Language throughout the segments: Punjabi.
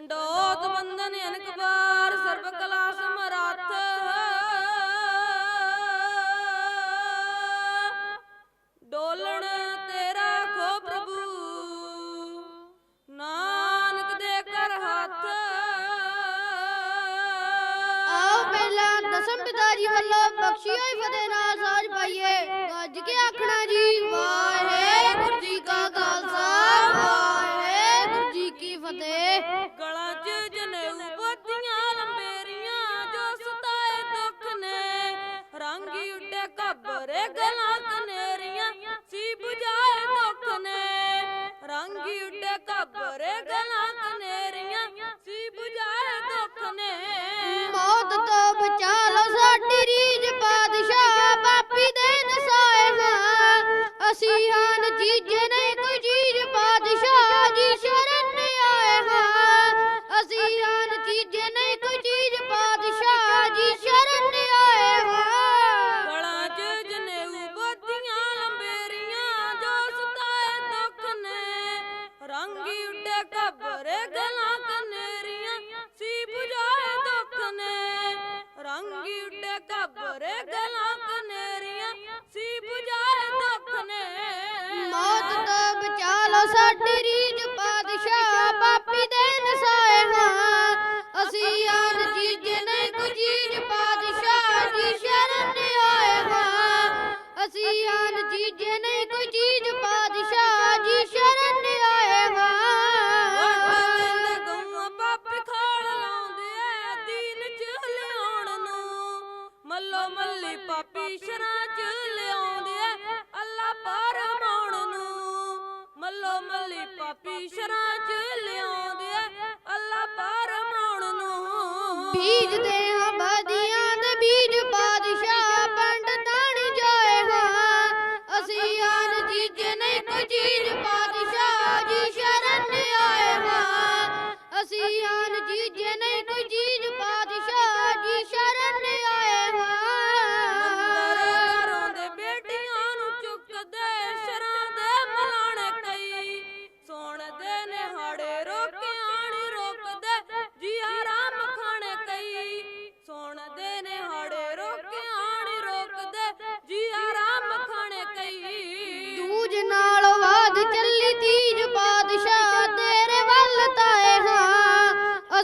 ਡੰਡੋਤ ਬੰਦਨ ਅਨਕ ਸਰਬ ਕਲਾ ਸਮਰੱਥ। ਡੋਲਣ ਤੇਰਾ ਖੋ ਪ੍ਰਭੂ, ਨਾਨਕ ਦੇ ਕਰ ਹੱਥ। ਆਓ ਪਹਿਲਾਂ ਦਸਮ ਪਿਤਾ ਜੀ ਵੱਲੋਂ ਬਖਸ਼ੀ ਹੋਈ ਫਤਿਹ ਨਾਲ ਸਾਜ ਪਾਈਏ। ਗੱਜ ਕੇ ਆਖਣਾ ਜੀ ਵਾਹਿਗੁਰੂ ਘੱਬਰੇ ਗਲਾਂ ਕਨੇਰੀਆਂ ਸੀ 부ਝਾਏ ਦੁੱਖ ਨੇ। ਰੰਗੀ ਉੱਡੇ ਘੱਬਰੇ ਗਲਾਂ ਕਨੇਰੀਆਂ ਸੀ 부ਝਾਏ ਦੁੱਖ ਨੇ। ਮੌਤ ਤੋਂ ਬਚਾ ਲਓ ਸਾਡੀ ਰੀਜ ਬਾਦਸ਼ਾਹ ਪਾਪੀ ਦੇ ਨਸਾਏ ਹਾਂ ਅਸੀਂ ਬਚਾ ਲਓ ਸਾਡੀ ਪਾਪੀ ਦੇ ਨਸਾਏ ਹਾਂ ਅਸੀਂ ਆਨ ਚੀਜ਼ ਨਹੀਂ ਕੋਈ ਚੀਜ਼ ਪਾਤਸ਼ਾਹ ਸ਼ਰਨ ਆਏ ਹਾਂ ਅਸੀਂ ਆਨ ਚੀਜ਼ ਨਹੀਂ ਕੋਈ ਚੀਜ਼ ਪਾਤਸ਼ਾਹ ਸ਼ਰਨ ਆਏ ਹਾਂ ਗਊਆਂ ਪਾਪੀ ਖਾਣ ਲਾਉਂਦੇ ਐ, ਦੀਨ ਚ ਲਿਆਉਣ ਨੂੰ। ਮੱਲੋ ਮੱਲੀ ਪਾਪੀ ਸ਼ਰਾਂ ਚ ਲਿਆਉਂਦੇ ਐ, ਅੱਲਾ ਪਰ ਸ਼ਰਾਂ ਚ ਲਿਆਉਂਦੇ ਅੱਲਾ ਪਰ ਨੂੰ। ਬੀਜ ਹਾਂ ਬਾਦੀਆਂ ਦੇ ਬੀਜ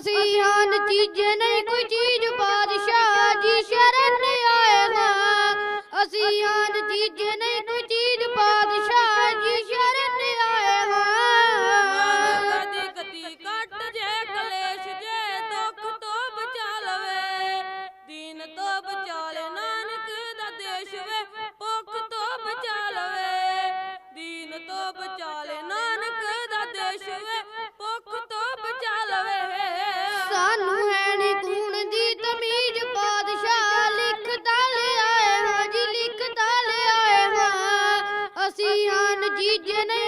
ਅਸੀਂ ਹਨ ਚੀਜ਼ ਨਹੀਂ ਕੋਈ ਚੀਜ਼ ਬਾਦਸ਼ਾਹ ਜੀ ਸ਼ਰਨ ਆਏ ਹਾਂ ਅਸੀਂ ਹਨ ਚੀਜ਼ ਨਹੀਂ ਕੋਈ ਚੀਜ਼ ਬਾਦਸ਼ਾਹ ਜੀ ਸ਼ਰਨ ਆਏ ਹਾਂ ਕਦੀ ਕਦੀ ਕੱਟ ਜੇ, ਕਲੇਸ਼ ਜੇ, ਦੁੱਖ ਤੋਂ ਬਚਾ ਲਵੇ। ਦੀਨ ਤੋਂ ਬਚਾ ਲੈ, ਨਾਨਕ ਦਾ ਦੇਸ਼ ਵੇ। gene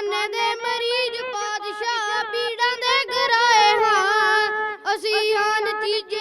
ਡਾਗ ਦੇ ਮਰੀਜ਼ ਬਾਦਸ਼ਾਹ ਪੀੜਾਂ ਦੇ ਗਰਾਏ ਹਾਂ। ਅਸੀਂ ਹਨ ਨਤੀਜੇ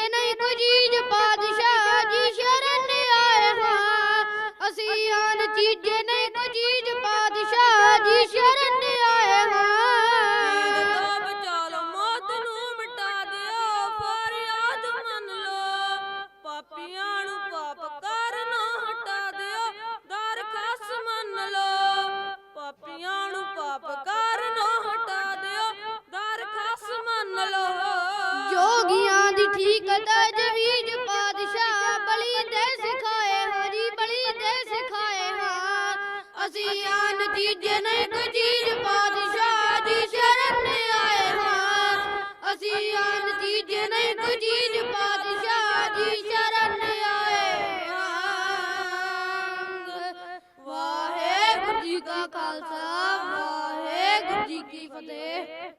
ਠੀਕ ਤਜਵੀਜ਼ ਪਾਦਸ਼ਾਹ ਬਲੀ ਦੇ ਸਿਖਾਏ ਹਰੀ ਬਲੀ ਦੇ ਸਿਖਾਏ ਹਾਂ। ਅਸੀਂ ਆਨ ਚੀਜ਼ੇ ਨਹੀਂ ਕੋਈ ਚੀਜ਼ ਪਾਦਸ਼ਾਹ ਦੀ ਸ਼ਰਨ ਆਏ ਹਾਂ। ਅਸੀਂ ਆਨ ਚੀਜ਼ੇ ਨਹੀਂ ਕੋਈ ਚੀਜ਼ ਪਾਦਸ਼ਾਹ ਦੀ ਸ਼ਰਨ ਆਏ ਹਾਂ। ਵਾਹਿਗੁਰੂ ਜੀ ਕਾ ਖਾਲਸਾ, ਵਾਹਿਗੁਰੂ ਜੀ ਕੀ ਫਤਿਹ।